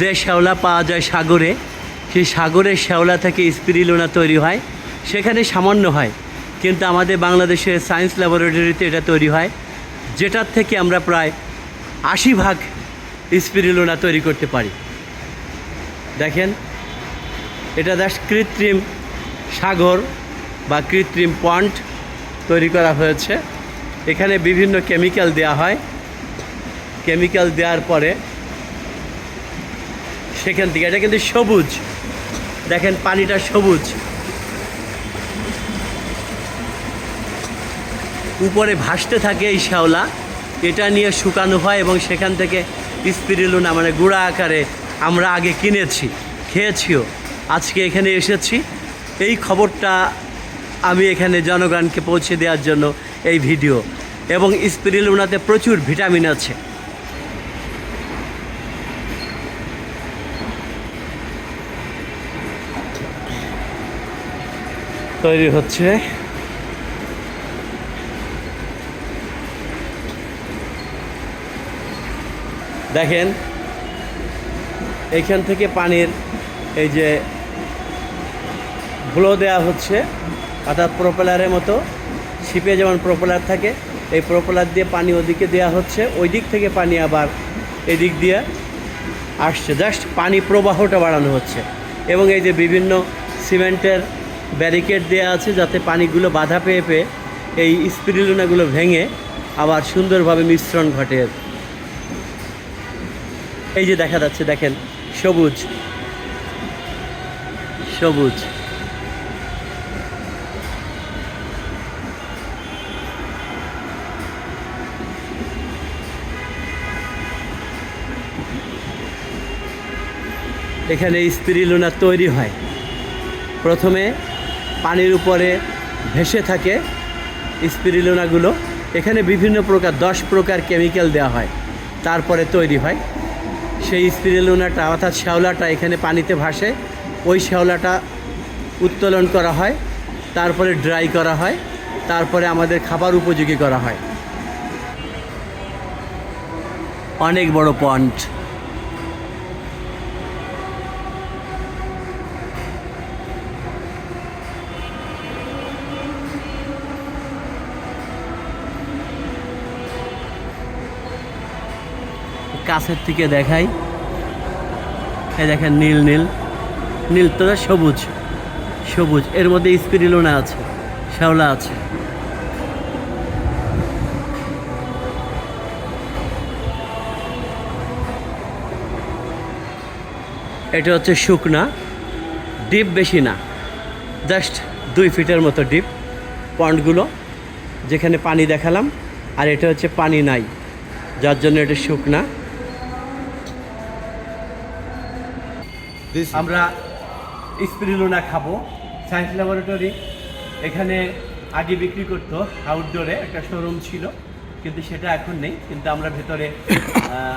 যে শ্যাওলা পাওয়া যায় সাগরে, সেই সাগরের শ্যাওলা থেকে স্পিরিলোনা তৈরি হয়। সেখানে সামান্য হয়, কিন্তু আমাদের বাংলাদেশের সায়েন্স ল্যাবরেটরিতে এটা তৈরি হয়, যেটার থেকে আমরা প্রায় আশি ভাগ স্পিরিলোনা তৈরি করতে পারি। দেখেন, এটা জাস্ট কৃত্রিম সাগর বা কৃত্রিম পন্ড তৈরি করা হয়েছে। এখানে বিভিন্ন কেমিক্যাল দেওয়া হয়। কেমিক্যাল দেওয়ার পরে সেখান থেকে এটা কিন্তু সবুজ। দেখেন পানিটা সবুজ। উপরে ভাসতে থাকে এই শ্যাওলা। এটা নিয়ে শুকানো হয় এবং সেখান থেকে স্পিরিলুনা মানে গুঁড়া আকারে আমরা আগে কিনেছি, খেয়েছিও। আজকে এখানে এসেছি। এই খবরটা আমি এখানে জনগণকে পৌঁছে দেওয়ার জন্য এই ভিডিও। এবং স্পিরিলুনাতে প্রচুর ভিটামিন আছে। তৈরি হচ্ছে। দেখেন এইখান থেকে পানির এই যে ভুলো দেওয়া হচ্ছে, অর্থাৎ প্রোপেলারের মতো শিপে যেমন প্রোপেলার থাকে, এই প্রোপেলার দিয়ে পানি ওদিকে দেওয়া হচ্ছে, ওই দিক থেকে পানি আবার এদিক দিয়ে আসছে। জাস্ট পানি প্রবাহটা বাড়ানো হচ্ছে। এবং এই যে বিভিন্ন সিমেন্টের ব্যারিকেড দেওয়া আছে যাতে পানিগুলো বাধা পেয়ে পেয়ে এই স্পিরিলুনাগুলো ভেঙে আবার সুন্দরভাবে মিশ্রণ ঘটে। এই যে দেখা যাচ্ছে, দেখেন, সবুজ। সবুজ। এখানে স্পিরিলুনা তৈরি হয়। প্রথমে পানির উপরে ভেসে থাকে স্পিরিলুনাগুলো। এখানে বিভিন্ন প্রকার, দশ প্রকার কেমিক্যাল দেওয়া হয়, তারপরে তৈরি হয়। সেই স্পিরিলুনাটা, অর্থাৎ শ্যাওলাটা এখানে পানিতে ভাসে, ওই শ্যাওলাটা উত্তোলন করা হয়, তারপরে ড্রাই করা হয়, তারপরে আমাদের খাবার উপযোগী করা হয়। অনেক বড় পন্ড। কাছের থেকে দেখাই। এই দেখেন, নীল নীল। নীল তো সবুজ। সবুজ। এর মধ্যে স্পিরিলোনা আছে, শ্যাওলা আছে। এটা হচ্ছে শুকনা। ডিপ বেশি না, জাস্ট দুই ফিটের মতো ডিপ পন্ডগুলো যেখানে পানি দেখালাম। আর এটা হচ্ছে পানি নাই, যার জন্য এটা শুকনা। আমরা স্পিরিলুনা খাব। সায়েন্স ল্যাবরেটরি এখানে আগে বিক্রি করতো আউটডোরে একটা শোরুম ছিল, কিন্তু সেটা এখন নেই। কিন্তু আমরা ভেতরে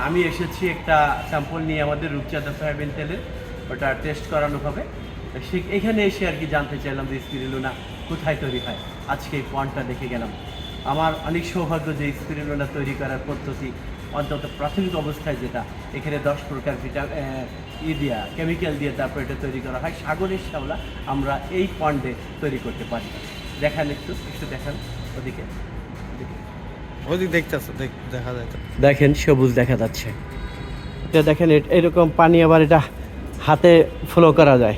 আমি এসেছি একটা স্যাম্পল নিয়ে আমাদের রূপচাঁদা সয়াবিন তেলের, ওটা টেস্ট করানো হবে। সে, এখানে এসে আর কি জানতে চাইলাম যে স্পিরিলুনা কোথায় তৈরি হয়। আজকে এই পয়েন্টটা দেখে গেলাম। আমার অনেক সৌভাগ্য যে স্পিরিলুনা তৈরি করার পদ্ধতি অন্তত প্রাথমিক অবস্থায় যেটা এখানে দশ প্রকার ভিটা ই দিয়া কেমিক্যাল দিয়ে তারপর এটা তৈরি করা হয়। সাগরের শ্যাওলা আমরা এই পন্ডে তৈরি করতে পারি। দেখান একটু একটু দেখান ওদিকে। ওদিকে। ওদিক দেখতেছো দেখ দেখা যায় দেখেন সবুজ দেখা যাচ্ছে। এটা দেখেন এরকম পানি আবার এটা হাতে ফ্লো করা যায়।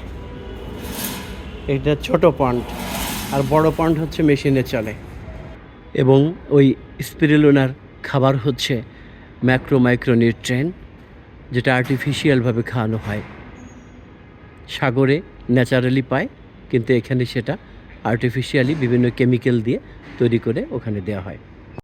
এটা ছোট পন্ড আর বড় পন্ড হচ্ছে মেশিনে চলে। এবং ওই স্পিরিলুনার খাবার হচ্ছে ম্যাক্রো মাইক্রো নিউট্রেন যেটা আর্টিফিশিয়ালভাবে খাওয়ানো হয়। সাগরে ন্যাচারালি পায়, কিন্তু এখানে সেটা আর্টিফিশিয়ালি বিভিন্ন কেমিক্যাল দিয়ে তৈরি করে ওখানে দেওয়া হয়।